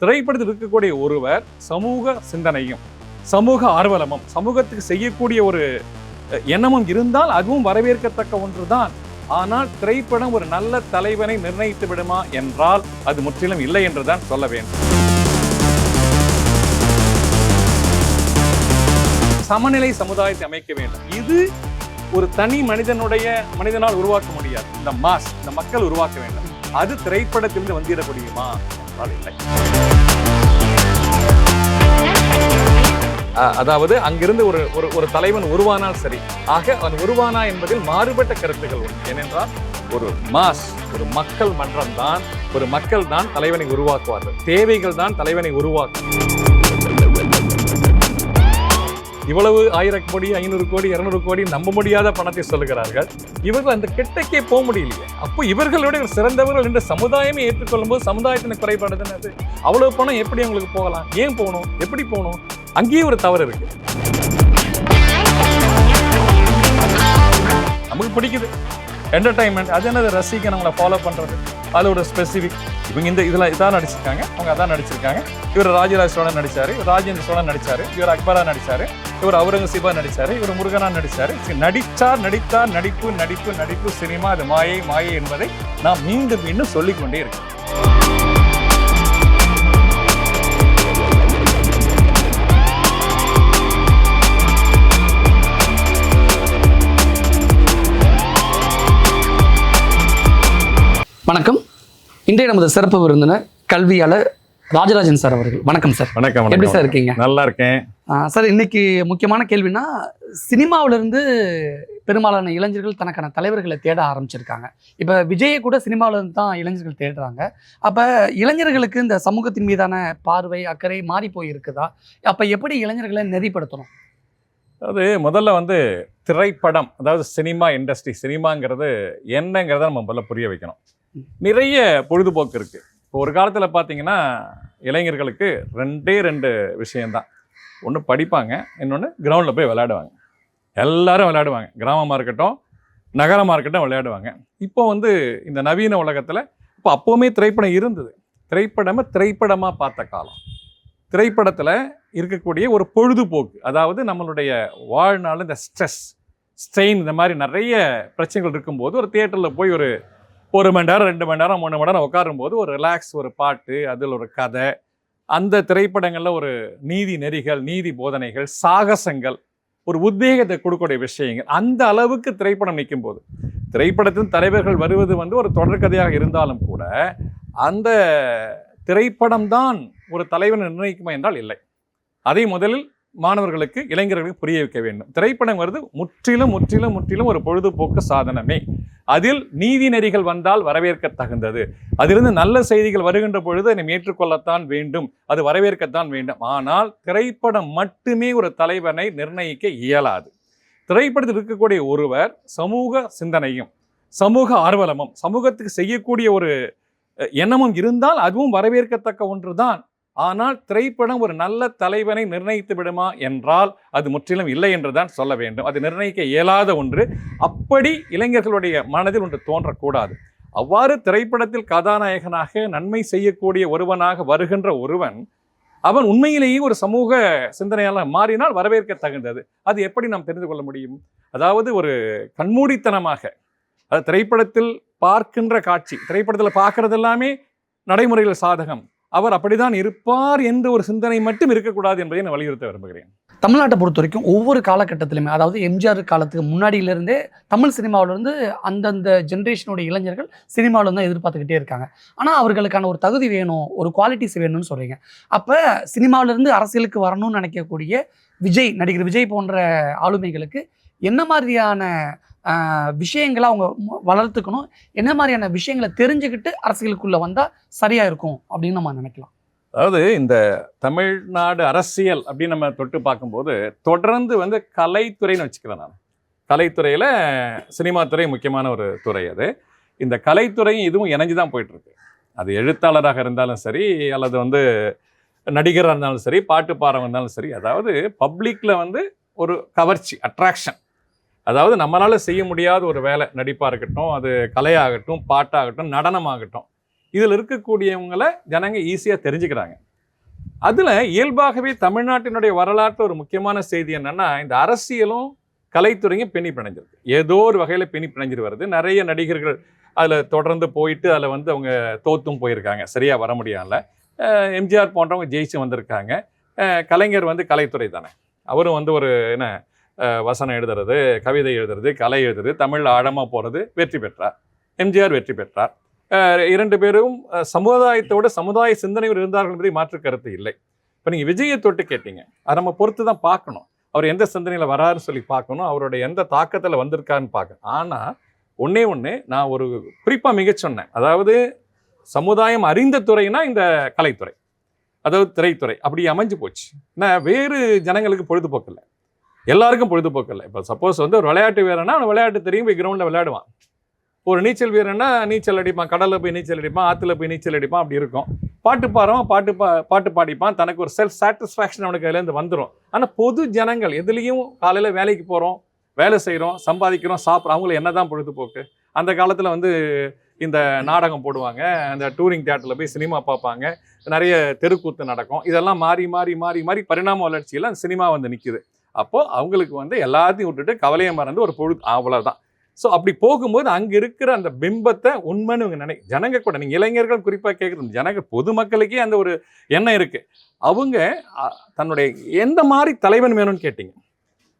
திரைப்படத்தில் இருக்கக்கூடிய ஒருவர் சமூக சிந்தனையும் சமூக ஆர்வலமும் சமூகத்துக்கு செய்யக்கூடிய ஒரு எண்ணமும் இருந்தால் அதுவும் வரவேற்கத்தக்க ஒன்றுதான். ஆனால் திரைப்படம் ஒரு நல்ல தலைவனை நிர்ணயித்து விடுமா என்றால் அது முற்றிலும் இல்லை என்றுதான் சொல்ல வேண்டும். சமநிலை சமுதாயத்தை அமைக்க வேண்டும். இது ஒரு தனி மனிதனுடைய மனிதனால் உருவாக்க முடியாது. இந்த மாஸ் இந்த மக்கள் உருவாக்க வேண்டும். அது திரைப்படத்திலிருந்து வந்திட முடியுமா இல்லை அதாவது அங்கிருந்து ஒரு ஒரு ஒரு தலைவன் உருவானால் சரி. ஆக அவன் உருவானா என்பதில் மாறுபட்ட கருத்துக்கள் உண்டு. ஏனென்றால் ஒரு மாஸ் ஒரு மக்கள் மன்றம் தான் ஒரு மக்கள் தான் தலைவனை உருவாக்குவார்கள். தேவைகள் தான் தலைவனை உருவாக்கும். இவ்வளவு ஆயிரம் கோடி ஐநூறு கோடி இரநூறு கோடி நம்ப முடியாத பணத்தை சொல்லுகிறார்கள். இவர்கள் அந்த கிட்டக்கே போக முடியலையே. அப்போ இவர்களுடைய சிறந்தவர்கள் என்று சமுதாயமே ஏற்றுக்கொள்ளும் போது சமுதாயத்தின் குறைபாடு தானே அது? அவ்வளவு பணம் எப்படி அவங்களுக்கு போகலாம்? ஏன் போகணும்? எப்படி போகணும்? அங்கேயே ஒரு தவறு இருக்கு. நமக்கு பிடிக்குது. என்டர்டைன்மெண்ட் அது என்னது ரசிக்க நம்மளை ஃபாலோ பண்ணுறது அது ஒரு ஸ்பெசிஃபிக் இவங்க இந்த இதில் இதான் நடிச்சிருக்காங்க. அவங்க அதான் நடிச்சிருக்காங்க. இவர் ராஜராஜ சோழன் நடித்தார் இவர் ராஜேந்திர சோழன் நடித்தார் இவர் அக்பரா நடித்தார் இவர் அவுரங்கசீபா நடித்தார் இவர் முருகனா நடித்தார் நடித்தார் நடித்தார் நடிப்பு நடிப்பு நடிப்பு சினிமா அது மாயை மாயை என்பதை நாம் மீண்டும் மீண்டும் சொல்லிக்கொண்டே இருக்கோம். இன்றைய நமது சிறப்பு விருந்தினர் கல்வியாளர் ராஜராஜன் சார் அவர்கள். வணக்கம் சார். வணக்கம் எப்படி சார் இருக்கீங்க? நல்லா இருக்கேன் சார் இன்னைக்கு முக்கியமான கேள்வினா சினிமாவிலிருந்து பெரும்பாலான இளைஞர்கள் தனக்கான தலைவர்களை தேட ஆரம்பிச்சிருக்காங்க. இப்போ விஜயை கூட சினிமாவில இருந்து தான் இளைஞர்கள் தேடுறாங்க. அப்போ இளைஞர்களுக்கு இந்த சமூகத்தின் மீதான பார்வை அக்கறை மாறி போய் இருக்குதா அப்போ எப்படி இளைஞர்களை நெறிப்படுத்தணும்? அது முதல்ல வந்து திரைப்படம் அதாவது சினிமா இண்டஸ்ட்ரி சினிமாங்கிறது என்னங்கிறத நம்ம முதல்ல புரிய வைக்கணும். நிறைய பொழுதுபோக்கு இருக்கு. இப்போ ஒரு காலத்தில் பார்த்தீங்கன்னா இளைஞர்களுக்கு ரெண்டே ரெண்டு விஷயம்தான். ஒன்று படிப்பாங்க இன்னொன்று கிரவுண்டில் போய் விளையாடுவாங்க. எல்லாரும் விளையாடுவாங்க. கிராமமாக இருக்கட்டும் நகரமாக இருக்கட்டும் விளையாடுவாங்க. இப்போ வந்து இந்த நவீன உலகத்தில் இப்போ அப்போவுமே திரைப்படம் இருந்தது. திரைப்படமை திரைப்படமாக பார்த்த காலம். திரைப்படத்தில் இருக்கக்கூடிய ஒரு பொழுதுபோக்கு அதாவது நம்மளுடைய வாழ்நாள் இந்த ஸ்ட்ரெஸ் ஸ்ட்ரெயின் இந்த மாதிரி நிறைய பிரச்சனைகள் இருக்கும்போது ஒரு தியேட்டரில் போய் ஒரு ஒரு மணி நேரம் ரெண்டு மணி நேரம் மூணு மணி நேரம் உட்காரும்போது ஒரு ரிலாக்ஸ் ஒரு பாட்டு அதில் ஒரு கதை. அந்த திரைப்படங்களில் ஒரு நீதி நெறிகள் நீதி போதனைகள் சாகசங்கள் ஒரு உத்வேகத்தை கொடுக்கக்கூடிய விஷயங்கள். அந்த அளவுக்கு திரைப்படம் நிற்கும் போது திரைப்படத்தின் தலைவர்கள் வருவது வந்து ஒரு தொடர்கதையாக இருந்தாலும் கூட அந்த திரைப்படம் தான் ஒரு தலைவனை நிர்ணயிக்குமா என்றால் இல்லை. அதை முதலில் மாணவர்களுக்கு இளைஞர்களுக்கு புரிய வைக்க வேண்டும். திரைப்படம் வருது முற்றிலும் முற்றிலும் முற்றிலும் ஒரு பொழுதுபோக்கு சாதனமே. அதில் நீதி நெறிகள் வந்தால் வரவேற்க தகுந்தது. அதிலிருந்து நல்ல செய்திகள் வருகின்ற பொழுது அதை ஏற்றுக்கொள்ளத்தான் வேண்டும். அது வரவேற்கத்தான் வேண்டும். ஆனால் திரைப்படம் மட்டுமே ஒரு தலைவனை நிர்ணயிக்க இயலாது. திரைப்படத்தில் இருக்கக்கூடிய ஒருவர் சமூக சிந்தனையும் சமூக ஆர்வலமும் சமூகத்துக்கு செய்யக்கூடிய ஒரு எண்ணமும் இருந்தால் அதுவும் வரவேற்கத்தக்க ஒன்று தான் ஆனால் திரைப்படம் ஒரு நல்ல தலைவனை நிர்ணயித்து விடுமா என்றால் அது முற்றிலும் இல்லை என்றுதான் சொல்ல வேண்டும். அது நிர்ணயிக்க இயலாத ஒன்று. அப்படி இளைஞர்களுடைய மனதில் ஒன்று தோன்றக்கூடாது. அவ்வாறு திரைப்படத்தில் கதாநாயகனாக நன்மை செய்யக்கூடிய ஒருவனாக வருகின்ற ஒருவன் அவன் உண்மையிலேயே ஒரு சமூக சிந்தனையாளர் மாறினால் வரவேற்க தகுந்தது. அது எப்படி நாம் தெரிந்து கொள்ள முடியும்? அதாவது ஒரு கண்மூடித்தனமாக அது திரைப்படத்தில் பார்க்கின்ற காட்சி திரைப்படத்தில் பார்க்கறது எல்லாமே நடைமுறையில் சாதகம். அவர் அப்படிதான் இருப்பார் என்ற ஒரு சிந்தனை மட்டும் இருக்கக்கூடாது என்பதை நான் வலியுறுத்த விரும்புகிறேன். தமிழ்நாட்டை பொறுத்த வரைக்கும் ஒவ்வொரு காலகட்டத்திலுமே அதாவது எம்ஜிஆர் காலத்துக்கு முன்னாடியிலிருந்தே தமிழ் சினிமாவிலேருந்து அந்தந்த ஜென்ரேஷனுடைய இளைஞர்கள் சினிமாவில் தான் எதிர்பார்த்துக்கிட்டே இருக்காங்க. ஆனால் அவர்களுக்கான ஒரு தகுதி வேணும் ஒரு குவாலிட்டிஸ் வேணும்னு சொல்கிறீங்க அப்போ சினிமாவிலேருந்து அரசியலுக்கு வரணும்னு நினைக்கக்கூடிய விஜய் நடிகர் விஜய் போன்ற ஆளுமைகளுக்கு என்ன மாதிரியான விஷயங்களை அவங்க வளர்த்துக்கணும். என்ன மாதிரியான விஷயங்களை தெரிஞ்சுக்கிட்டு அரசியலுக்குள்ளே வந்தால் சரியாக இருக்கும் அப்படின்னு நம்ம நினைக்கலாம். அதாவது இந்த தமிழ்நாடு அரசியல் அப்படின்னு நம்ம தொட்டு பார்க்கும்போது தொடர்ந்து வந்து கலைத்துறைன்னு வச்சுக்கிறேன் நான். கலைத்துறையில் சினிமா துறை முக்கியமான ஒரு துறை அது. இந்த கலைத்துறையும் இதுவும் இணைஞ்சு தான் போயிட்டுருக்கு. அது எழுத்தாளராக இருந்தாலும் சரி அல்லது வந்து நடிகராக இருந்தாலும் சரி பாட்டு பாடுறவங்க இருந்தாலும் சரி அதாவது பப்ளிக்கில் வந்து ஒரு கவர்ச்சி அட்ராக்ஷன் அதாவது நம்மளால் செய்ய முடியாத ஒரு வேலை நடிப்பாக இருக்கட்டும் அது கலையாகட்டும் பாட்டாகட்டும் நடனமாகட்டும் இதில் இருக்கக்கூடியவங்களை ஜனங்க ஈஸியாக தெரிஞ்சுக்கிறாங்க. அதில் இயல்பாகவே தமிழ்நாட்டினுடைய வரலாற்று ஒரு முக்கியமான செய்தி என்னென்னா இந்த அரசியலும் கலைத்துறையும் பின்னி பிணைஞ்சிருக்கு. ஏதோ ஒரு வகையில் பின்னி பிணைஞ்சிட்டு வருது. நிறைய நடிகர்கள் அதில் தொடர்ந்து போயிட்டு அதில் வந்து அவங்க தோத்தும் போயிருக்காங்க. சரியாக வர முடியாமல் எம்ஜிஆர் போன்றவங்க ஜெயிச்சு வந்திருக்காங்க. கலைஞர் வந்து கலைத்துறை தானே. அவரும் வந்து ஒரு என்ன வசனம் எழுதுறது கவிதை எழுதுறது கலை எழுதுறது தமிழ் ஆழமாக போகிறது வெற்றி பெற்றார். எம்ஜிஆர் வெற்றி பெற்றார். இரண்டு பேரும் சமுதாயத்தோட சமுதாய சிந்தனையோடு இருந்தார்கள் என்பதை மாற்று கருத்து இல்லை. இப்போ நீங்கள் விஜயை தொட்டு கேட்டீங்க. அதை நம்ம பொறுத்து தான் பார்க்கணும். அவர் எந்த சிந்தனையில் வராருன்னு சொல்லி பார்க்கணும். அவருடைய எந்த தாக்கத்தில் வந்திருக்காருன்னு பார்க்கணும் ஆனால் ஒன்றே ஒன்று நான் ஒரு குறிப்பாக மிகச்சொன்னேன் அதாவது சமுதாயம் அறிந்த துறைனா இந்த கலைத்துறை. அதாவது திரைத்துறை. அப்படி அமைஞ்சு போச்சு. நான் வேறு ஜனங்களுக்கு பொழுதுபோக்கு இல்லை. எல்லாருக்கும் பொழுதுபோக்கு இல்லை. இப்போ சப்போஸ் வந்து ஒரு விளையாட்டு வீரனா அவன் விளையாட்டு தெரியும் போய் கிரவுண்டில் விளையாடுவான். ஒரு நீச்சல் வீரன்னா நீச்சல் அடிப்பான் கடலில் போய் நீச்சல் அடிப்பான் ஆற்றுல போய் நீச்சல் அடிப்பான் அப்படி இருக்கும். பாட்டு பாடுறவன் பாட்டு பா பாட்டு பாடிப்பான் தனக்கு ஒரு செல்ஃப் சாட்டிஸ்ஃபேக்ஷன் அவனுக்கு அதுலேருந்து வந்துடும் ஆனால் பொது ஜனங்கள் எதுலேயும் காலையில் வேலைக்கு போகிறோம் வேலை செய்கிறோம் சம்பாதிக்கிறோம் சாப்பிட்றோம் அவங்களுக்கு என்ன தான் பொழுதுபோக்கு? அந்த காலத்தில் வந்து இந்த நாடகம் போடுவாங்க அந்த டூரிங் தியேட்டரில் போய் சினிமா பார்ப்பாங்க நிறைய தெருக்கூத்து நடக்கும். இதெல்லாம் மாறி மாறி மாறி மாறி பரிணாம வளர்ச்சியில் அந்த சினிமா வந்து நிற்கிது அப்போது அவங்களுக்கு வந்து எல்லாத்தையும் விட்டுட்டு கவலையை மறந்து ஒரு பொழுது அவ்வளோதான் ஸோ அப்படி போகும்போது அங்கே இருக்கிற அந்த பிம்பத்தை உண்மைன்னு இவங்க நினை ஜனங்க கூட நீங்கள் இளைஞர்கள் குறிப்பாக கேட்குறது ஜனங்க பொதுமக்களுக்கே அந்த ஒரு எண்ணம் இருக்குது அவங்க தன்னுடைய எந்த மாதிரி தலைவன் வேணும்னு கேட்டிங்க?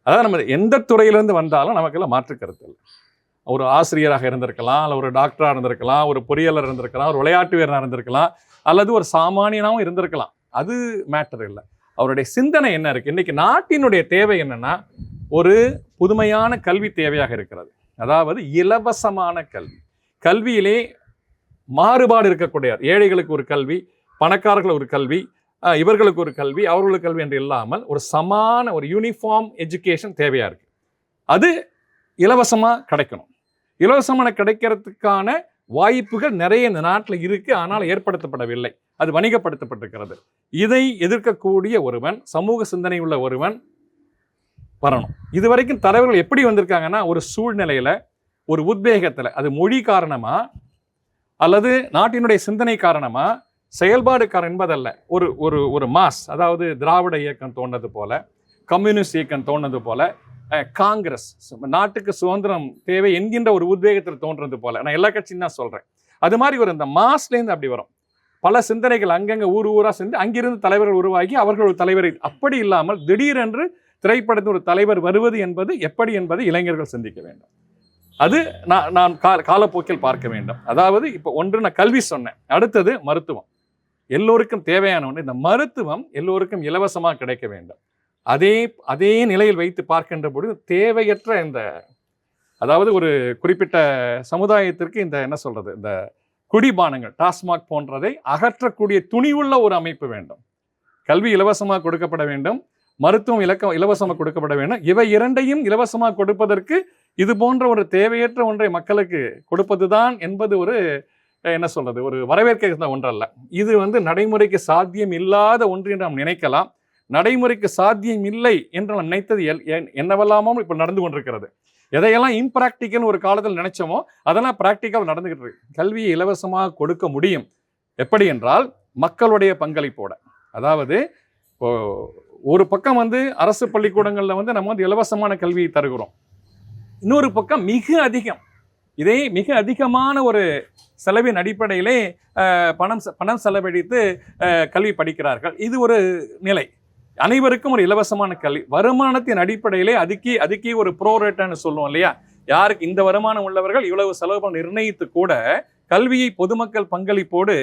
அதாவது நம்ம எந்த துறையிலேருந்து வந்தாலும் நமக்கெல்லாம் மாற்று கருத்து இல்லை. ஒரு ஆசிரியராக இருந்திருக்கலாம் அல்ல ஒரு டாக்டராக இருந்திருக்கலாம் ஒரு பொறியாளர் இருந்திருக்கலாம் ஒரு விளையாட்டு வீரராக இருந்திருக்கலாம் அல்லது ஒரு சாமானியனாகவும் இருந்திருக்கலாம். அது மேட்டர் இல்லை. அவருடைய சிந்தனை என்ன இருக்குது இன்றைக்கி நாட்டினுடைய தேவை என்னென்னா ஒரு புதுமையான கல்வி தேவையாக இருக்கிறது. அதாவது இலவசமான கல்வி. கல்வியிலே மாறுபாடு இருக்கக்கூடிய ஏழைகளுக்கு ஒரு கல்வி பணக்காரர்கள் ஒரு கல்வி இவர்களுக்கு ஒரு கல்வி அவர்களுக்கு கல்வி என்று இல்லாமல் ஒரு சமான ஒரு யூனிஃபார்ம் எஜுகேஷன் தேவையாக இருக்குது அது இலவசமாக கிடைக்கணும். இலவசமான கிடைக்கிறதுக்கான வாய்ப்புகள் நிறைய இந்த நாட்டில் இருக்கு ஆனால் ஏற்படுத்தப்படவில்லை. அது வணிகப்படுத்தப்பட்டிருக்கிறது. இதை எதிர்க்கக்கூடிய ஒருவன் சமூக சிந்தனை உள்ள ஒருவன் வரணும். இது வரைக்கும் தலைவர்கள் எப்படி வந்திருக்காங்கன்னா ஒரு சூழ்நிலையில் ஒரு உத்வேகத்தில் அது மொழி காரணமா அல்லது நாட்டினுடைய சிந்தனை காரணமா செயல்பாடு காரணம் என்பதல்ல ஒரு ஒரு ஒரு மாஸ் அதாவது திராவிட இயக்கம் தோன்றது போல கம்யூனிஸ்ட் இயக்கம் தோன்றது போல காங்கிரஸ் நாட்டுக்கு சுதந்திரம் தேவை என்கின்ற ஒரு உத்வேகத்தில் தோன்றது போல. நான் எல்லா கட்சியும் தான் சொல்கிறேன் அது மாதிரி ஒரு இந்த மாஸ்லேருந்து அப்படி வரும். பல சிந்தனைகள் அங்கங்கே ஊர் ஊராக சேர்ந்து அங்கிருந்து தலைவர்கள் உருவாகி அவர்கள் ஒரு தலைவரை அப்படி இல்லாமல் திடீரென்று திரைப்படத்தில் ஒரு தலைவர் வருவது என்பது எப்படி என்பதை இளைஞர்கள் சிந்திக்க வேண்டும். அது நான் நான் கா- காலப்போக்கில் பார்க்க வேண்டும். அதாவது இப்போ ஒன்று நான் கல்வி சொன்னேன். அடுத்தது மருத்துவம். எல்லோருக்கும் தேவையான ஒன்று இந்த மருத்துவம் எல்லோருக்கும் இலவசமாக கிடைக்க வேண்டும். அதே அதே நிலையில் வைத்து பார்க்கின்ற பொழுது தேவையற்ற இந்த அதாவது ஒரு குறிப்பிட்ட சமுதாயத்திற்கு இந்த என்ன சொல்றது இந்த குடிபானங்கள் டாஸ்மாக் போன்றதை அகற்றக்கூடிய துணிவுள்ள ஒரு அமைப்பு வேண்டும். கல்வி இலவசமாக கொடுக்கப்பட வேண்டும் மருத்துவம் இலக்கம் இலவசமாக கொடுக்கப்பட வேண்டும். இவை இரண்டையும் இலவசமாக கொடுப்பதற்கு இது போன்ற ஒரு தேவையற்ற ஒன்றை மக்களுக்கு கொடுப்பதுதான் என்பது ஒரு என்ன சொல்றது ஒரு வரவேற்க ஒன்றல்ல. இது வந்து நடைமுறைக்கு சாத்தியம் இல்லாத ஒன்று என்று நாம் நினைக்கலாம். நடைமுறைக்கு சாத்தியம் இல்லை என்று நான் நினைத்தது எல்- என்னவெல்லாமோ இப்போ நடந்து கொண்டிருக்கிறது. எதையெல்லாம் இம்ப்ராக்டிக்கல் ஒரு காலத்தில் நினைச்சோமோ அதெல்லாம் ப்ராக்டிக்கல் நடந்துகிட்டு இருக்கு. கல்வியை இலவசமாக கொடுக்க முடியும். எப்படி என்றால் மக்களுடைய பங்களிப்போட. அதாவது இப்போ ஒரு பக்கம் வந்து அரசு பள்ளிக்கூடங்களில் வந்து நம்ம வந்து இலவசமான கல்வியை தருகிறோம். இன்னொரு பக்கம் மிக அதிகம். இதே மிக அதிகமான ஒரு செலவின் அடிப்படையிலே பணம் செ- பணம் செலவழித்து கல்வி படிக்கிறார்கள். இது ஒரு நிலை. அனைவருக்கும் ஒரு இலவசமான கல்வி. வருமானத்தின் அடிப்படையிலே அதுக்கே அதுக்கே ஒரு ப்ரோரேட்டான்னு சொல்லுவோம் இல்லையா? யாருக்கு இந்த வருமானம் உள்ளவர்கள் இவ்வளவு செலவு பண்ண நிர்ணயித்து கூட கல்வியை பொதுமக்கள் பங்களிப்போடு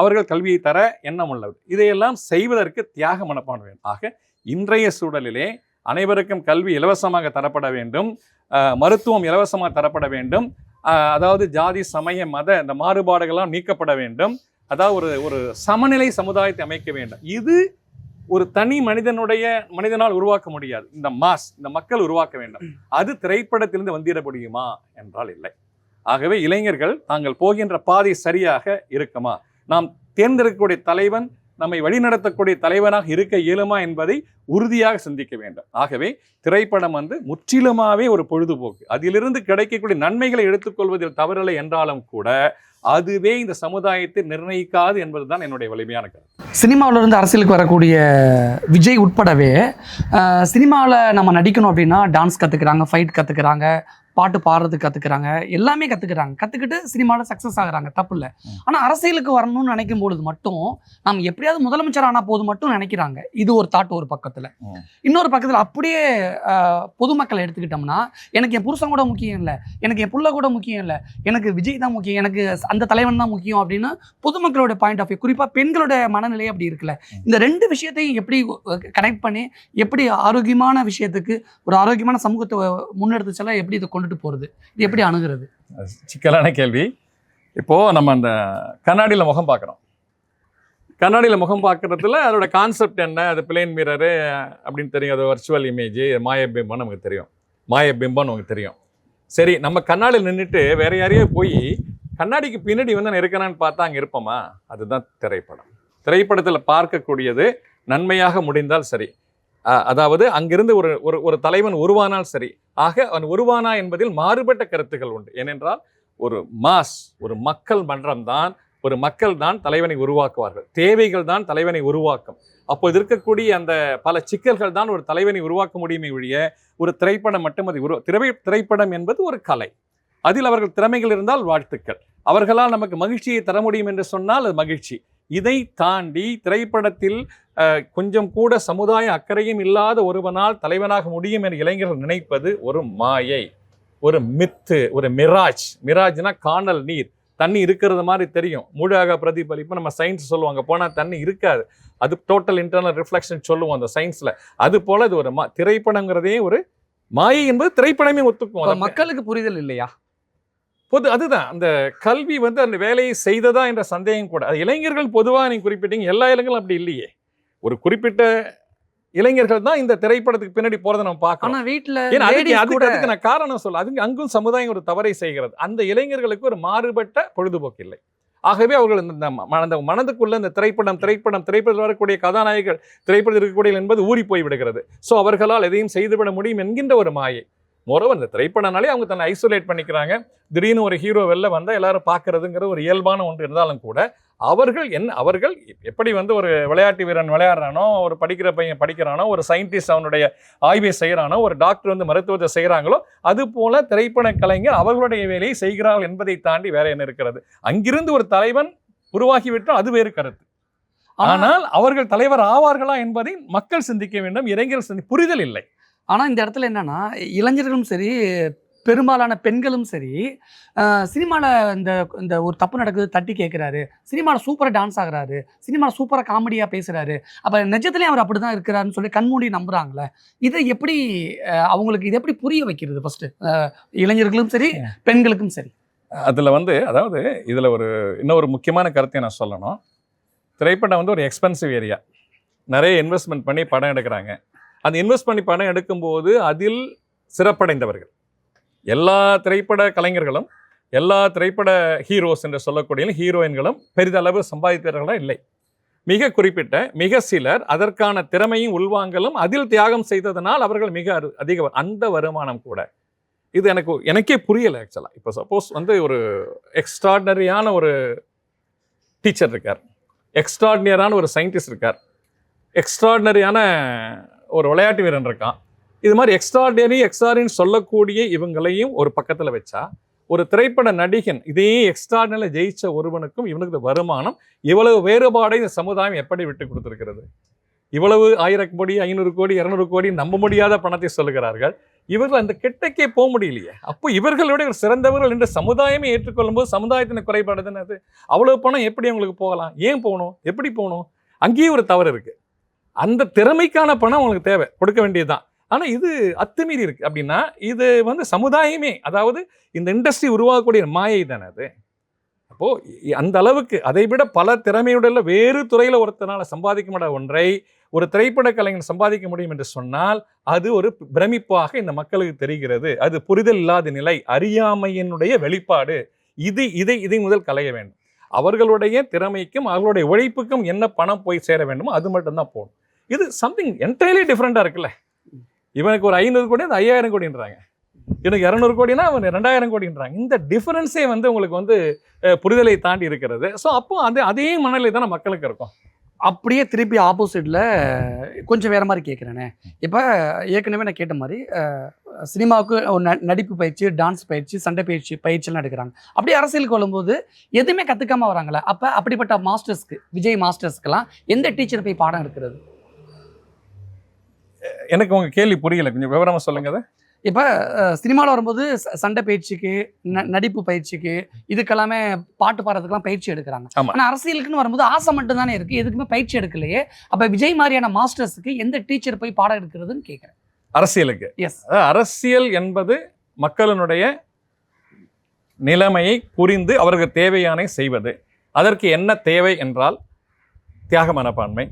அவர்கள் கல்வியை தர எண்ணம் உள்ளவர். இதையெல்லாம் செய்வதற்கு தியாக மனப்பான் வேண்டும். ஆக இன்றைய சூழலிலே அனைவருக்கும் கல்வி இலவசமாக தரப்பட வேண்டும். மருத்துவம் இலவசமாக தரப்பட வேண்டும். அதாவது ஜாதி சமய மத இந்த மாறுபாடுகள்லாம் நீக்கப்பட வேண்டும். அதாவது ஒரு ஒரு சமநிலை சமுதாயத்தை அமைக்க வேண்டும். இது ஒரு தனி மனிதனுடைய மனிதனால் உருவாக்க முடியாது. இந்த மாஸ் இந்த மக்கள் உருவாக்க வேண்டும். அது திரைப்படத்திலிருந்து வந்திட முடியுமா? என்றால் இல்லை. ஆகவே இளைஞர்கள் தாங்கள் போகின்ற பாதை சரியாக இருக்குமா? நாம் தேர்ந்தெடுக்கக்கூடிய தலைவன் நம்மை வழிநடத்தக்கூடிய தலைவனாக இருக்க இயலுமா என்பதை உறுதியாக சிந்திக்க வேண்டும். ஆகவே திரைப்படம் வந்து முற்றிலுமாவே ஒரு பொழுதுபோக்கு. அதிலிருந்து கிடைக்கக்கூடிய நன்மைகளை எடுத்துக்கொள்வதில் தவறில்லை என்றாலும் கூட அதுவே இந்த சமுதாயத்தை நிர்ணயிக்காது என்பது தான் என்னுடைய வலிமையான கருத்து. சினிமாவிலிருந்து அரசியலுக்கு வரக்கூடிய விஜய் உட்படவே சினிமாவில் நம்ம நடிக்கணும் அப்படின்னா டான்ஸ் கற்றுக்குறாங்க ஃபைட் கற்றுக்குறாங்க பாட்டு பாடுறதுக்கு கற்றுக்குறாங்க எல்லாமே கற்றுக்குறாங்க கற்றுக்கிட்டு சினிமாவில் சக்ஸஸ் ஆகுறாங்க. தப்பு இல்லை. ம். ஆனால் அரசியலுக்கு வரணும்னு நினைக்கும் பொழுது மட்டும் நம்ம எப்படியாவது முதலமைச்சர் ஆனால் போது மட்டும் நினைக்கிறாங்க. இது ஒரு தாட் ஒரு பக்கத்தில். இன்னொரு பக்கத்தில் அப்படியே பொதுமக்களை எடுத்துக்கிட்டோம்னா எனக்கு என் புருஷன் கூட முக்கியம் இல்லை. எனக்கு என் புள்ள கூட முக்கியம் இல்லை. எனக்கு விஜய் தான் முக்கியம். எனக்கு அந்த தலைவன் தான் முக்கியம் அப்படின்னு பொதுமக்களோட பாயிண்ட் ஆஃப் வியூ குறிப்பாக பெண்களோட மனநிலை அப்படி இருக்குல்ல. இந்த ரெண்டு விஷயத்தையும் எப்படி கனெக்ட் பண்ணி எப்படி ஆரோக்கியமான விஷயத்துக்கு ஒரு ஆரோக்கியமான சமூகத்தை முன்னெடுத்து செல்ல எப்படி இதை கொண்டுட்டு போகிறது இது எப்படி அணுகிறது? சிக்கலான கேள்வி. இப்போ நம்ம அந்த கண்ணாடியில் முகம் பார்க்குறோம். கண்ணாடியில் முகம் பார்க்குறதுல அதோட கான்செப்ட் என்ன? அது பிளேன் மிரரு அப்படின்னு தெரியும். அது வர்ச்சுவல் இமேஜ் மாயபிம்பம் நமக்கு தெரியும். மாயபிம்பம் நமக்கு தெரியும். சரி நம்ம கண்ணாடியில் நின்றுட்டு வேற யாரையோ போய் கண்ணாடிக்கு பின்னாடி வந்து நான் இருக்கிறான்னு பார்த்தா அங்கே இருப்போமா? அதுதான் திரைப்படம். திரைப்படத்தில் பார்க்கக்கூடியது நன்மையாக முடிந்தால் சரி. அதாவது அங்கிருந்து ஒரு ஒரு ஒரு தலைவன் உருவானால் சரி. ஆக அவன் உருவானா என்பதில் மாறுபட்ட கருத்துக்கள் உண்டு. ஏனென்றால் ஒரு மாஸ் ஒரு மக்கள் மன்றம் தான் ஒரு மக்கள் தான் தலைவனை உருவாக்குவார்கள். தேவைகள் தான் தலைவனை உருவாக்கும். அப்போது இருக்கக்கூடிய அந்த பல சிக்கல்கள் தான் ஒரு தலைவனை உருவாக்க முடியுமே ஒழிய ஒரு திரைப்படம் மட்டும் அது உருவா திரை திரைப்படம் என்பது ஒரு கலை. அதில் அவர்கள் திறமைகள் இருந்தால் வாழ்த்துக்கள். அவர்களால் நமக்கு மகிழ்ச்சியை தர முடியும் என்று சொன்னால் அது மகிழ்ச்சி. இதை தாண்டி திரைப்படத்தில் கொஞ்சம் கூட சமுதாய அக்கறையும் இல்லாத ஒருவனால் தலைவனாக முடியும் என்ற இளைஞர்கள் நினைப்பது ஒரு மாயை ஒரு மித்து ஒரு மிராஜ். மிராஜ்னா காணல் நீர். தண்ணி இருக்கிறது மாதிரி தெரியும். மூடாக பிரதிபலிப்பு நம்ம சயின்ஸ் சொல்லுவாங்க. போனால் தண்ணி இருக்காது. அது டோட்டல் இன்டர்னல் ரிஃப்ளெக்ஷன் சொல்லுவோம் அந்த சயின்ஸில் அது போல இது ஒரு மா திரைப்படங்கிறதே ஒரு மாயை என்பது திரைப்படமே ஒத்துக்கும். மக்களுக்கு புரிதல் இல்லையா? பொது அதுதான். அந்த கல்வி வந்து அந்த வேலையை செய்ததா என்ற சந்தேகம் கூட. அது இளைஞர்கள் பொதுவாக நீங்க குறிப்பிட்டீங்க எல்லா இளைஞர்களும் அப்படி இல்லையே. ஒரு குறிப்பிட்ட இளைஞர்கள் தான் இந்த திரைப்படத்துக்கு பின்னாடி போறதை நம்ம பார்க்கணும். வீட்டுல அதுக்கு அதுக்கு நான் காரணம் சொல்ல அதுக்கு அங்கும் சமுதாயம் ஒரு தவறை செய்கிறது. அந்த இளைஞர்களுக்கு ஒரு மாறுபட்ட பொழுதுபோக்கு இல்லை. ஆகவே அவர்கள் இந்த- அந்த மனதுக்குள்ள இந்த திரைப்படம் திரைப்படம் திரைப்படத்தில் வரக்கூடிய கதாநாயகர்கள் திரைப்படத்தில் இருக்கக்கூடிய என்பது ஊறி போய் விடுகிறது. ஸோ அவர்களால் எதையும் செய்துவிட முடியும் என்கின்ற ஒரு மாயை. மொரவர் இந்த திரைப்படனாலே அவங்க தன்னை ஐசோலேட் பண்ணிக்கிறாங்க. திடீர்னு ஒரு ஹீரோ வெளில வந்தால் எல்லாரும் பார்க்கறதுங்கிற ஒரு இயல்பான ஒன்று இருந்தாலும் கூட அவர்கள் என்ன அவர்கள் எப்படி வந்து ஒரு விளையாட்டு வீரன் விளையாடுறானோ ஒரு படிக்கிற பையன் படிக்கிறானோ ஒரு சயின்டிஸ்ட் அவனுடைய ஆய்வை செய்கிறானோ ஒரு டாக்டர் வந்து மருத்துவத்தை செய்கிறாங்களோ அது போல திரைப்பட கலைஞர் அவர்களுடைய வேலையை செய்கிறார்கள் என்பதை தாண்டி வேற என்ன இருக்கிறது? அங்கிருந்து ஒரு தலைவன் உருவாகிவிட்டால் அது வேறு கருத்து. ஆனா ஆனால் அவர்கள் தலைவர் ஆவார்களா என்பதை மக்கள் சிந்திக்க வேண்டும் இளைஞர்கள் சிந்தி புரிதல் இல்லை. ஆனா இந்த இடத்துல என்னன்னா இளைஞர்களும் சரி பெரும்பாலான பெண்களும் சரி சினிமாவில் இந்த இந்த ஒரு தப்பு நடக்குது தட்டி கேட்குறாரு சினிமாவில் சூப்பராக டான்ஸ் ஆகுறாரு. சினிமாவில் சூப்பராக காமெடியாக பேசுகிறாரு அப்போ நிஜத்துலேயும் அவர் அப்படி தான் இருக்கிறாருன்னு சொல்லி கண்மூடி நம்புறாங்களே இதை எப்படி அவங்களுக்கு இதை எப்படி புரிய வைக்கிறது ஃபஸ்ட்டு இளைஞர்களும் சரி பெண்களுக்கும் சரி. அதில் வந்து அதாவது இதில் ஒரு இன்னொரு முக்கியமான கருத்தை நான் சொல்லணும். திரைப்படம் வந்து ஒரு எக்ஸ்பென்சிவ் ஏரியா நிறைய இன்வெஸ்ட்மெண்ட் பண்ணி படம் எடுக்கிறாங்க. அந்த இன்வெஸ்ட் பண்ணி பணம் எடுக்கும்போது அதில் சிறப்படைந்தவர்கள். எல்லா திரைப்பட கலைஞர்களும் எல்லா திரைப்பட ஹீரோஸ் என்று சொல்லக்கூடிய ஹீரோயின்களும் பெரிதளவு சம்பாதித்தவர்களாக இல்லை. மிக குறிப்பிட்ட மிக சிலர் அதற்கான திறமையும் உள்வாங்கலும் அதில் தியாகம் செய்ததனால் அவர்கள் மிக அரு- அதிக அந்த வருமானம் கூட. இது எனக்கு எனக்கே புரியலை ஆக்சுவலாக இப்போ சப்போஸ் வந்து ஒரு எக்ஸ்ட்ராடினரியான ஒரு டீச்சர் இருக்கார். எக்ஸ்ட்ராடினரியான ஒரு சயின்டிஸ்ட் இருக்கார். எக்ஸ்ட்ராடினரியான ஒரு விளையாட்டு வீரன் இருக்கான். இது மாதிரி எக்ஸ்ட்ராடினரி எக்ஸ்ட்ராடின்னு சொல்லக்கூடிய இவங்களையும் ஒரு பக்கத்தில் வச்சா ஒரு திரைப்பட நடிகன் இதே எக்ஸ்ட்ராடினரில் ஜெயிச்ச ஒருவனுக்கும் இவனுக்கு வருமானம் இவ்வளவு வேறுபாடை இந்த சமுதாயம் எப்படி விட்டு கொடுத்துருக்கிறது? இவ்வளவு ஆயிரம் கோடி ஐநூறு கோடி இரநூறு கோடி நம்ப முடியாத பணத்தை சொல்லுகிறார்கள். இவர்கள் அந்த கெட்டக்கே போக முடியலையே. அப்போ இவர்களோட ஒரு சிறந்தவர்கள் என்று சமுதாயமே ஏற்றுக்கொள்ளும் போது சமுதாயத்தின் குறைபாடு தானே அது? அவ்வளவு பணம் எப்படி அவங்களுக்கு போகலாம்? ஏன் போகணும்? எப்படி போகணும்? அங்கேயும் ஒரு தவறு இருக்குது அந்த திறமைக்கான பணம் அவங்களுக்கு தேவை கொடுக்க வேண்டியதுதான். ஆனால் இது அத்துமீறி இருக்கு. அப்படின்னா இது வந்து சமுதாயமே அதாவது இந்த இண்டஸ்ட்ரி உருவாகக்கூடிய மாயை தானே அது. அப்போது அந்த அளவுக்கு அதை விட பல திறமையுடைய வேறு துறையில் ஒருத்தனால் சம்பாதிக்க முடியாத ஒன்றை ஒரு திரைப்பட கலைஞன் சம்பாதிக்க முடியும் என்று சொன்னால் அது ஒரு பிரமிப்பாக இந்த மக்களுக்கு தெரிகிறது. அது புரிதல் இல்லாத நிலை அறியாமையினுடைய வெளிப்பாடு. இது இதை இதை முதல் களைய வேண்டும். அவர்களுடைய திறமைக்கும் அவர்களுடைய உழைப்புக்கும் என்ன பணம் போய் சேர வேண்டுமோ அது மட்டும்தான் போகணும் இது சம்திங் என்டையர்லி டிஃப்ரெண்டாக இருக்குல்ல. இவனுக்கு ஒரு ஐநூறு கோடி அந்த ஐயாயிரம் கோடின்றாங்க. எனக்கு இரநூறு கோடினா அவன் ரெண்டாயிரம் கோடின்றாங்க. இந்த டிஃபரன்ஸே வந்து உங்களுக்கு வந்து புரிதலை தாண்டி இருக்கிறது. ஸோ அப்போ அது அதே மனநிலை தானே மக்களுக்கு இருக்கும். அப்படியே திருப்பி ஆப்போசிட்டில் கொஞ்சம் வேறு மாதிரி கேட்குறேனே இப்போ ஏற்கனவே நான் கேட்ட மாதிரி சினிமாவுக்கு ஒரு ந- நடிப்பு பயிற்சி டான்ஸ் பயிற்சி சண்டை பயிற்சி பயிற்சிலாம் எடுக்கிறாங்க. அப்படியே அரசியலுக்கு வரும்போது எதுவுமே கற்றுக்காம வராங்களே அப்போ அப்படிப்பட்ட மாஸ்டர்ஸ்க்கு விஜய் மாஸ்டர்ஸ்க்கெல்லாம் எந்த டீச்சர் போய் பாடம் எடுக்கிறது? எனக்கு உங்க கேள்வி புரியல. கொஞ்சம் விவரமா சொல்லுங்க அதை. இப்போ சினிமாவில் வரும்போது சண்டை பயிற்சிக்கு ந- நடிப்பு பயிற்சிக்கு இதுக்கெல்லாமே பாட்டு பாடுறதுக்கெல்லாம் பயிற்சி எடுக்கிறாங்க. ஆனால் அரசியலுக்குன்னு வரும்போது ஆசை மட்டும் தானே இருக்கு. எதுக்குமே பயிற்சி எடுக்கலையே. அப்போ விஜய் மாதிரியான மாஸ்டர்ஸுக்கு எந்த டீச்சர் போய் பாடம் எடுக்கிறதுன்னு கேட்குறேன் அரசியலுக்கு. எஸ் அரசியல் என்பது மக்களினுடைய நிலைமையை புரிந்து அவருக்கு தேவையானை செய்வது. அதற்கு என்ன தேவை என்றால் தியாக மனப்பான்மை.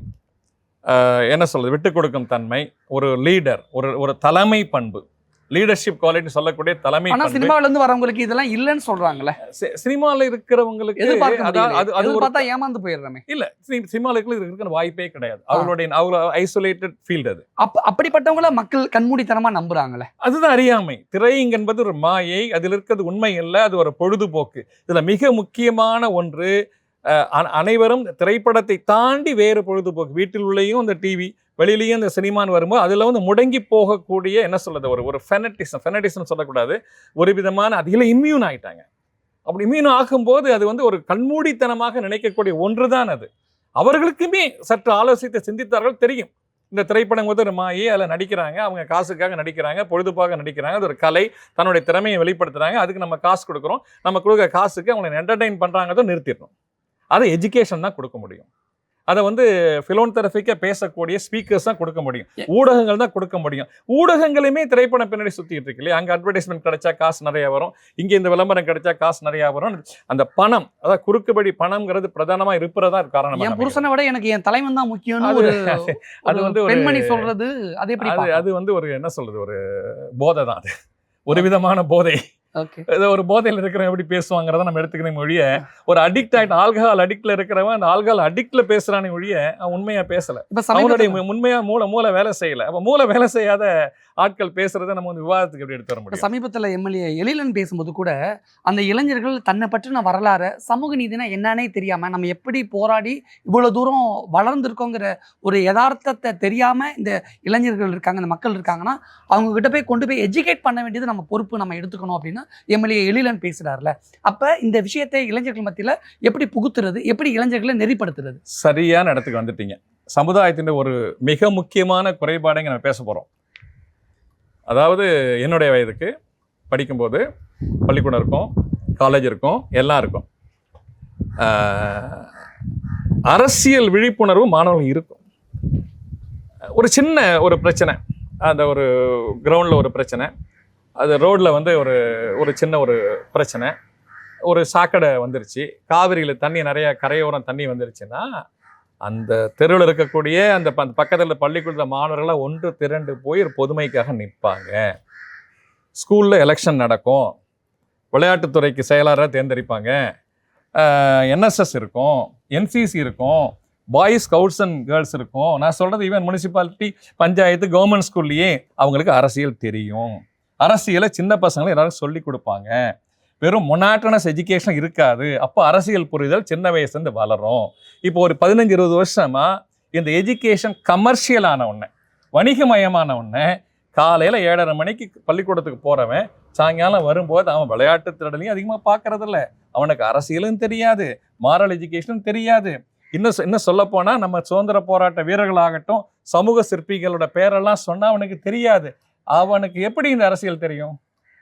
என்ன சொல்றது? விட்டு கொடுக்கும் தன்மை ஒரு லீடர் ஒரு ஒரு தலைமை பண்பு. லீடர்ஷிப் குவாலிட்டி சொல்லக்கூடிய தலைமை ஆனா பண்பு. சினிமால இருந்து வரவங்களுக்கு இதெல்லாம் இல்லைன்னு சொல்றாங்கல்ல சி- சினிமால இருக்கிறவங்களுக்கு அது அது எதிர்பார்த்தா ஏமாந்து போயிடுறோமே. இல்ல சி- சினிமாவுக்குள்ள இது இருக்கிற வாய்ப்பே கிடையாது. அவங்களுடைய அவங்க ஐசோலேட்டட் ஃபீல்டு அது. அப்ப அப்படிப்பட்டவங்கள மக்கள் கண்மூடித்தனமா நம்புறாங்களே. அதுதான் அறியாமை. திரையிங் என்பது ஒரு மாயை அதில் இருக்கிறது உண்மை இல்லை அது ஒரு பொழுதுபோக்கு. இதுல மிக முக்கியமான ஒன்று அனைவரும் திரைப்படத்தை தாண்டி வேறு பொழுதுபோக்கு வீட்டில் உள்ளேயும் அந்த டிவி வெளியிலேயும் அந்த சினிமான்னு வரும்போது அதில் வந்து முடங்கி போகக்கூடிய என்ன சொல்கிறது ஒரு ஒரு ஃபெனட்டிசம் ஃபெனட்டிசம் சொல்லக்கூடாது. ஒரு விதமான அதில் இம்யூன் ஆகிட்டாங்க அப்படி இம்யூன் ஆகும்போது அது வந்து ஒரு கண்மூடித்தனமாக நினைக்கக்கூடிய ஒன்று தான் அது. அவர்களுக்குமே சற்று ஆலோசித்து சிந்தித்தார்கள் தெரியும். இந்த திரைப்படம் வந்து ஒரு மாயை அதில் நடிக்கிறாங்க அவங்க காசுக்காக நடிக்கிறாங்க பொழுதுபாக நடிக்கிறாங்க அது ஒரு கலை தன்னுடைய திறமையை வெளிப்படுத்துகிறாங்க அதுக்கு நம்ம காசு கொடுக்குறோம். நம்ம கொடுக்குற காசுக்கு அவங்களை என்டர்டெயின் பண்ணுறாங்கதோ நிறுத்திடணும். அதை எஜுகேஷன் தான் கொடுக்க முடியும். அதை வந்து ஃபிலோன் தெரபிக்க பேசக்கூடிய ஸ்பீக்கர்ஸ் தான் கொடுக்க முடியும். ஊடகங்கள் தான் கொடுக்க முடியும். ஊடகங்களுமே திரைப்படம் பின்னாடி சுத்திட்டு இருக்கு இல்லையா? அங்கே அட்வர்டைஸ்மெண்ட் கிடைச்சா காசு நிறைய வரும். இங்கே இந்த விளம்பரம் கிடைச்சா காசு நிறைய வரும். அந்த பணம் அதாவது குறுக்குபடி பணம்ங்கிறது பிரதானமா இருப்பதா காரணம் என் புருஷனை விட எனக்கு என் தலைவன் தான் முக்கியம்னு அது- ஒரு அது ஒரு வந்து ஒரு- பெண்மணி சொல்றது அது அது வந்து ஒரு என்ன சொல்றது? ஒரு போதை தான் அது. ஒரு விதமான போதை. ஏதோ ஒரு போதையில் இருக்கிறவன் எப்படி பேசுவாங்கிறத நம்ம எடுத்துக்கணும் ஒழிய ஒரு அடிக்ட் ஆயிட்டு ஆல்கஹால் அடிக்ட்ல இருக்கிறவன் அந்த ஆல்கஹால் அடிக்ட்ல பேசுறானே ஒழிய அவன் உண்மையா பேசல. அவனுடைய உண்மையா மூளை மூளை வேலை செய்யல. அப்ப மூளை வேலை செய்யாத ஆட்கள் பேசுறதை நம்ம வந்து விவாதத்துக்கு எப்படி எடுத்து வர முடியும்? சமீபத்துல எம்எல்ஏ எழிலன் பேசும்போது கூட அந்த இளைஞர்கள் தன்னை பற்றின வரலாறு சமூக நீதினா என்னன்னே தெரியாம நம்ம எப்படி போராடி இவ்வளவு தூரம் வளர்ந்துருக்கோங்கிற ஒரு யதார்த்தத்தை தெரியாம இந்த இளைஞர்கள் இருக்காங்க இந்த மக்கள் இருக்காங்கன்னா அவங்க கிட்ட போய் கொண்டு போய் எஜுகேட் பண்ண வேண்டியது நம்ம பொறுப்பு நம்ம எடுத்துக்கணும் அப்படின்னு எம்எல்ஏ எழிலன் பேசுறாருல. அப்ப இந்த விஷயத்தை இளைஞர்கள் மத்தியில எப்படி புகுத்துறது எப்படி இளைஞர்களை நெறிப்படுத்துறது? சரியான இடத்துக்கு வந்துட்டீங்க. சமுதாயத்தின் ஒரு மிக முக்கியமான குறைபாடை இங்க நம்ம பேச போறோம். அதாவது என்னுடைய வயதுக்கு படிக்கும்போது பள்ளிக்கூடம் இருக்கும் காலேஜ் இருக்கும் எல்லாம் இருக்கும். அரசியல் விழிப்புணர்வு மாணவர்கள் இருக்கும். ஒரு சின்ன ஒரு பிரச்சனை அந்த ஒரு கிரவுண்டில் ஒரு பிரச்சனை அது ரோடில் வந்து ஒரு ஒரு சின்ன ஒரு பிரச்சனை. ஒரு சாக்கடை வந்துருச்சு காவிரியில் தண்ணி நிறைய கரையோரம் தண்ணி வந்துருச்சுன்னா அந்த தெருவில் இருக்கக்கூடிய அந்த ப- அந்த பக்கத்தில் பள்ளிக்கூடத்தில் மாணவர்களாக ஒன்று திரண்டு போய் ஒரு பொதுமைக்காக நிற்பாங்க. ஸ்கூலில் எலெக்ஷன் நடக்கும். விளையாட்டுத்துறைக்கு செயலாளராக தேர்ந்தெடுப்பாங்க. என்எஸ்எஸ் இருக்கும். என்சிசி இருக்கும். பாய்ஸ் ஸ்கவுட்ஸ் அண்ட் கேர்ள்ஸ் இருக்கும். நான் சொல்கிறது ஈவன் முனிசிபாலிட்டி பஞ்சாயத்து கவர்மெண்ட் ஸ்கூல்லையே அவங்களுக்கு அரசியல் தெரியும். அரசியலை சின்ன பசங்களை எல்லாரும் சொல்லி கொடுப்பாங்க. வெறும் மொனாட்டனஸ் எஜுகேஷன் இருக்காது. அப்போ அரசியல் புரிதல் சின்ன வயசுலேருந்து வளரும். இப்போ ஒரு பதினஞ்சு இருபது வருஷமாக இந்த எஜுகேஷன் கமர்ஷியல் ஒன்று வணிகமயமான ஒன்று காலையில் ஏழரை மணிக்கு பள்ளிக்கூடத்துக்கு போகிறவன் சாயங்காலம் வரும்போது அவன் விளையாட்டு திரடலையும் அதிகமாக பார்க்கறதில்ல. அவனுக்கு அரசியலும் தெரியாது மாரல் எஜுகேஷனும் தெரியாது. இன்னும் இன்னும் சொல்லப்போனால் நம்ம சுதந்திர போராட்ட வீரர்களாகட்டும் சமூக சிற்பிகளோட பேரெல்லாம் சொன்னால் அவனுக்கு தெரியாது. அவனுக்கு எப்படி இந்த அரசியல் தெரியும்?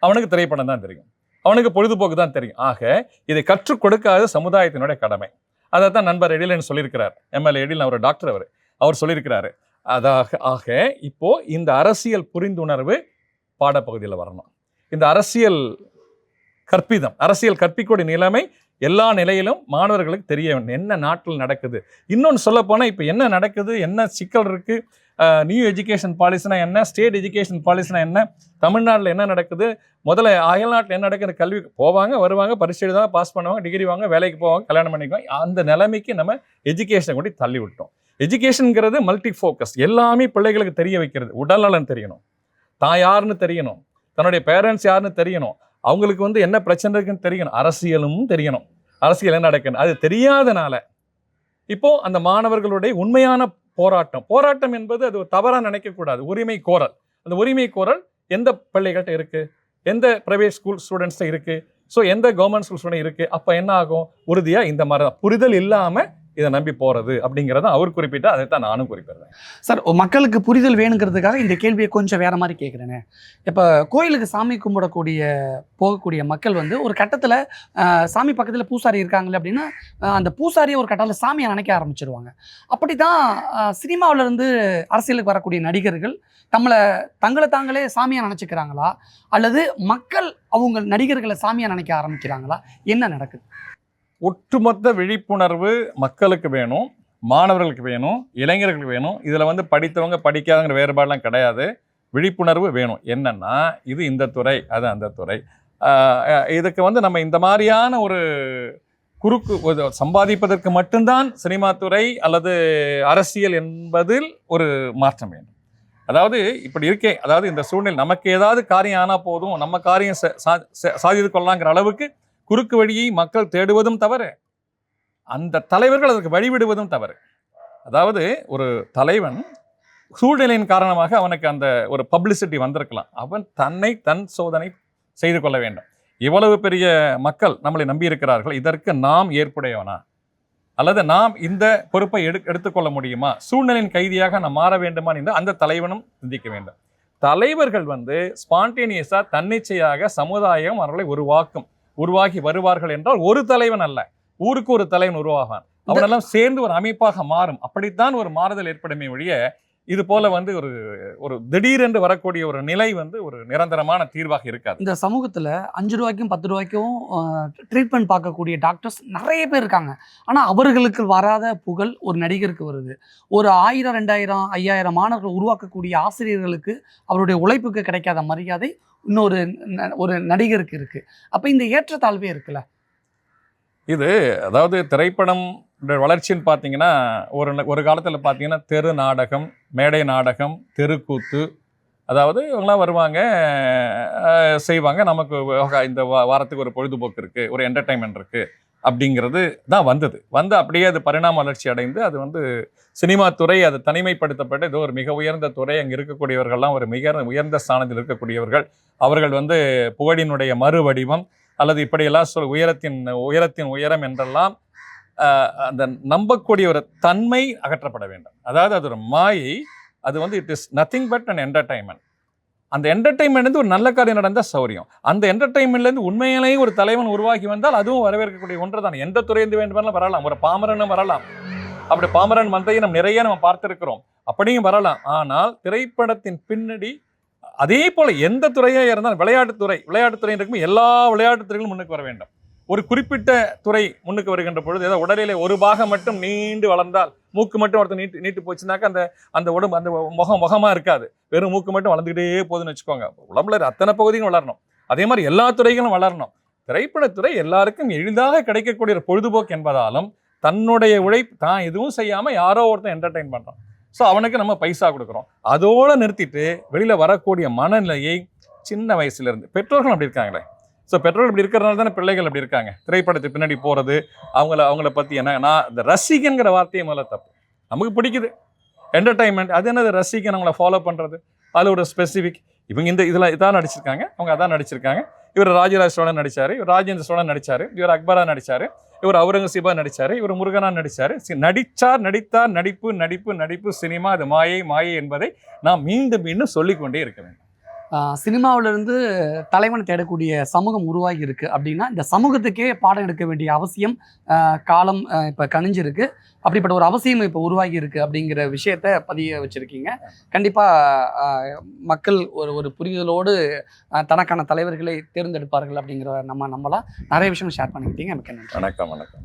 அவனுக்கு திரைப்படம் தான் தெரியும். அவனுக்கு பொழுதுபோக்கு தான் தெரியும். ஆக இதை கற்றுக் கொடுக்காத சமுதாயத்தினுடைய கடமை. அதை தான் நண்பர் எடிலன் சொல்லியிருக்கிறார். எம்எல்ஏ எழிலன் அவர் டாக்டர் அவர். அவர் சொல்லியிருக்கிறாரு. அதாக ஆக இப்போ இந்த அரசியல் புரிந்துணர்வு பாடப்பகுதியில் வரணும். இந்த அரசியல் கற்பிதம் அரசியல் கற்பிக்கூடிய நிலைமை எல்லா நிலையிலும் மாணவர்களுக்கு தெரிய வேண்டும். என்ன நாட்டில் நடக்குது? இன்னொன்று சொல்லப்போனால் இப்போ என்ன நடக்குது? என்ன சிக்கல் இருக்குது நியூ எஜுகேஷன் பாலிசினா என்ன? ஸ்டேட் எஜுகேஷன் பாலிசினா என்ன? தமிழ்நாட்டில் என்ன நடக்குது? முதல்ல அயல்நாட்டில் என்ன நடக்குது? கல்வி போவாங்க வருவாங்க பரிசு எழுதாங்க பாஸ் பண்ணுவாங்க டிகிரி வாங்க வேலைக்கு போவாங்க கல்யாணம் பண்ணிக்குவாங்க. அந்த நிலைமைக்கு நம்ம எஜுகேஷனை கொண்டு தள்ளி விட்டோம். எஜுகேஷனுங்கிறது மல்டி ஃபோக்கஸ் எல்லாமே பிள்ளைகளுக்கு தெரிய வைக்கிறது. உடல்நலன் தெரியணும். தான் யாருன்னு தெரியணும். தன்னுடைய பேரண்ட்ஸ் யாருன்னு தெரியணும். அவங்களுக்கு வந்து என்ன பிரச்சனை இருக்குன்னு தெரியணும். அரசியலும் தெரியணும். அரசியல் என்ன நடக்குன்னு அது தெரியாதனால. இப்போ அந்த மாணவர்களுடைய உண்மையான போராட்டம். போராட்டம் என்பது அது ஒரு நினைக்கக்கூடாது. உரிமை கோரல். அந்த உரிமை கோரல் எந்த பிள்ளைகள்கிட்ட இருக்குது எந்த ப்ரைவேட் ஸ்கூல் ஸ்டூடெண்ட்ஸ்ட்ட இருக்குது ஸோ எந்த கவர்மெண்ட் ஸ்கூல் ஸ்டூடெண்ட் இருக்குது அப்போ என்ன ஆகும்? உறுதியாக இந்த மாதிரி தான். புரிதல் இல்லாமல் இதை நம்பி போகிறது அப்படிங்கிறத அவர் குறிப்பிட்டு அதை தான் நானும் குறிப்பிடுறேன். சார் மக்களுக்கு புரிதல் வேணுங்கிறதுக்காக இந்த கேள்வியை கொஞ்சம் வேற மாதிரி கேட்குறேனே இப்போ கோயிலுக்கு சாமி கும்பிடக்கூடிய போகக்கூடிய மக்கள் வந்து ஒரு கட்டத்தில் சாமி பக்கத்தில் பூசாரி இருக்காங்களே அப்படின்னா அந்த பூசாரியை ஒரு கட்டத்தில் சாமியை நினைக்க ஆரம்பிச்சிருவாங்க. அப்படி தான் சினிமாவிலேருந்து அரசியலுக்கு வரக்கூடிய நடிகர்கள் நம்மளை தங்களை தாங்களே சாமியாக நினச்சிக்கிறாங்களா? அல்லது மக்கள் அவங்க நடிகர்களை சாமியாக நினைக்க ஆரம்பிக்கிறாங்களா? என்ன நடக்குது? ஒட்டுமொத்த விழிப்புணர்வு மக்களுக்கு வேணும் மாணவர்களுக்கு வேணும் இளைஞர்களுக்கு வேணும். இதில் வந்து படித்தவங்க படிக்காதங்கிற வேறுபாடெலாம் கிடையாது. விழிப்புணர்வு வேணும். என்னென்னா இது இந்த துறை அது அந்த துறை. இதுக்கு வந்து நம்ம இந்த மாதிரியான ஒரு குறுக்கு சம்பாதிப்பதற்கு மட்டும்தான் சினிமா துறை அல்லது அரசியல் என்பதில் ஒரு மாற்றம் வேண்டும். அதாவது இப்படி இருக்கே அதாவது இந்த சூழ்நிலை நமக்கு ஏதாவது காரியம் ஆனால் போதும் நம்ம காரியம் சா- சா- சாதித்து கொள்ளலாங்கிற அளவுக்கு குறுக்கு வழியை மக்கள் தேடுவதும் தவறு. அந்த தலைவர்கள் அதற்கு வழிவிடுவதும் தவறு. அதாவது ஒரு தலைவன் சூழ்நிலையின் காரணமாக அவனுக்கு அந்த ஒரு பப்ளிசிட்டி வந்திருக்கலாம். அவன் தன்னை தன் சோதனை செய்து கொள்ள வேண்டும். இவ்வளவு பெரிய மக்கள் நம்மளை நம்பி இருக்கிறார்கள் இதற்கு நாம் ஏற்புடையவனா? அல்லது நாம் இந்த பொறுப்பை எடு எடுத்துக்கொள்ள முடியுமா? சூழ்நிலையின் கைதியாக நாம் மாற வேண்டுமா என்று அந்த தலைவனும் சிந்திக்க வேண்டும். தலைவர்கள் வந்து ஸ்பான்டேனியஸாக தன்னிச்சையாக சமுதாயம் அவர்களை உருவாக்கும். உருவாகி வருவார்கள் என்றால் ஒரு தலைவன் அல்ல. ஊருக்கு ஒரு தலைவன் உருவாகான் அவனெல்லாம் சேர்ந்து ஒரு அமைப்பாக மாறும். அப்படித்தான் ஒரு மாறுதல் ஏற்படுமே ஒழிய இது போல வந்து ஒரு ஒரு திடீரென்று வரக்கூடிய ஒரு நிலை வந்து ஒரு நிரந்தரமான தீர்வாக இருக்காது. இந்த சமூகத்தில் அஞ்சு ரூபாய்க்கும் பத்து ரூபாய்க்கும் ட்ரீட்மெண்ட் பார்க்கக்கூடிய டாக்டர்ஸ் நிறைய பேர் இருக்காங்க. ஆனால் அவர்களுக்கு வராத புகழ் ஒரு நடிகருக்கு வருது. ஒரு ஆயிரம் ரெண்டாயிரம் ஐயாயிரம் மாணவர்கள் உருவாக்கக்கூடிய ஆசிரியர்களுக்கு அவருடைய உழைப்புக்கு கிடைக்காத மரியாதை இன்னொரு ந- ஒரு நடிகருக்கு இருக்குது அப்போ இந்த ஏற்றத்தாழ்வே இருக்குல்ல? இது அதாவது திரைப்படம் வளர்ச்சின்னு பார்த்தீங்கன்னா ஒரு ந- ஒரு காலத்தில் பார்த்தீங்கன்னா தெரு நாடகம் மேடை நாடகம் தெருக்கூத்து அதாவது இவங்களாம் வருவாங்க செய்வாங்க. நமக்கு இந்த வா- வாரத்துக்கு ஒரு பொழுதுபோக்கு இருக்குது ஒரு என்டர்டைன்மெண்ட் இருக்குது அப்படிங்கிறது தான் வந்தது. வந்து அப்படியே அது பரிணாம வளர்ச்சி அடைந்து அது வந்து சினிமா துறை அது தனிமைப்படுத்தப்பட்டு ஏதோ ஒரு மிக உயர்ந்த துறை அங்கே இருக்கக்கூடியவர்கள்லாம் ஒரு மிக உயர்ந்த ஸ்தானத்தில் இருக்கக்கூடியவர்கள். அவர்கள் வந்து புகழினுடைய மறு வடிவம் அல்லது இப்படியெல்லாம் சொல் உயரத்தின் உயரத்தின் உயரம் என்றெல்லாம் அந்த நம்பக்கூடிய ஒரு தன்மை அகற்றப்பட வேண்டும். அதாவது அது ஒரு மாயை அது வந்து it is nothing but an entertainment அந்த என்டர்டைன்மெண்ட் ஒரு நல்ல காரியம் நடந்தால் சௌரியம். அந்த என்டர்டைன்மெண்ட்லேருந்து உண்மையிலேயே ஒரு தலைவன் உருவாகி வந்தால் அதுவும் வரவேற்கக்கூடிய ஒன்று தான் எந்த துறையிலிருந்து வேண்டுமானாலும் வரலாம். ஒரு பாமரனும் வரலாம். அப்படி பாமரன் மந்தையை நம்ம நிறைய நம்ம பார்த்துருக்கிறோம். அப்படியும் வரலாம். ஆனால் திரைப்படத்தின் பின்னடி அதே போல் எந்த துறையாக இருந்தாலும் விளையாட்டுத்துறை விளையாட்டுத்துறை இருக்கும் எல்லா விளையாட்டுத்துறைகளும் முன்னுக்கு வர வேண்டும். ஒரு குறிப்பிட்ட துறை முன்னுக்கு வருகின்ற பொழுது ஏதோ உடலிலே ஒரு பாகம் மட்டும் நீண்டு வளர்ந்தால் மூக்கு மட்டும் ஒருத்தர் நீட்டு நீட்டு போச்சுனாக்கா அந்த அந்த உடம்பு அந்த முகம் முகமாக இருக்காது. வெறும் மூக்கு மட்டும் வளர்ந்துக்கிட்டே போகுதுன்னு வச்சுக்கோங்க. உடம்புல அத்தனை பகுதியும் வளரணும். அதே மாதிரி எல்லா துறைகளும் வளரணும். திரைப்படத்துறை எல்லாருக்கும் எளிதாக கிடைக்கக்கூடிய ஒரு பொழுதுபோக்கு என்பதாலும் தன்னுடைய உழைப்பு தான் எதுவும் செய்யாமல் யாரோ ஒருத்தன் என்டர்டைன் பண்ணுறான் ஸோ அவனுக்கு நம்ம பைசா கொடுக்குறோம். அதோடு நிறுத்திட்டு வெளியில் வரக்கூடிய மனநிலையை சின்ன வயசுலேருந்து பெற்றோர்கள் அப்படி இருக்காங்களே ஸோ பெற்றோர்கள் இப்படி இருக்கிறனால தானே பிள்ளைகள் அப்படி இருக்காங்க. திரைப்படத்துக்கு பின்னாடி போகிறது அவங்கள அவங்கள பற்றி என்ன நான் இந்த ரசிகன்கிற வார்த்தையை முதல்ல தப்பு. நமக்கு பிடிக்குது. என்டர்டைன்மெண்ட் அது என்னது? ரசிகன் அவங்கள ஃபாலோ பண்ணுறது அதில் ஒரு ஸ்பெசிஃபிக் இவங்க இந்த இதில் இதான் நடிச்சிருக்காங்க. அவங்க அதான் நடிச்சிருக்காங்க. இவர் ராஜராஜ சோழன் நடிச்சார். இவர் ராஜேந்திர சோழன் நடிச்சார். இவர் அக்பரா நடிச்சார். இவர் அவுரங்கசீபா நடிச்சார். இவர் முருகனா நடிச்சாரு. சி- நடிச்சார் நடித்தார் நடிப்பு நடிப்பு நடிப்பு சினிமா அது மாயை மாயை என்பதை நாம் மீண்டும் மீண்டும் சொல்லிக்கொண்டே இருக்க வேண்டும். சினிமாவிலிருந்து தலைவனை தேடக்கூடிய சமூகம் உருவாகி இருக்கு அப்படின்னா இந்த சமூகத்துக்கே பாடம் எடுக்க வேண்டிய அவசியம் காலம் இப்போ கணிஞ்சிருக்கு அப்படிப்பட்ட ஒரு அவசியம் இப்போ உருவாகி இருக்கு அப்படிங்கிற விஷயத்த பதிய வச்சிருக்கீங்க. கண்டிப்பாக மக்கள் ஒரு ஒரு புரிதலோடு தனக்கான தலைவர்களை தேர்ந்தெடுப்பார்கள் அப்படிங்கிற நம்ம நம்பலாம். நிறைய விஷயம் ஷேர் பண்ணிக்கிட்டீங்க. எனக்கு வணக்கம் வணக்கம்.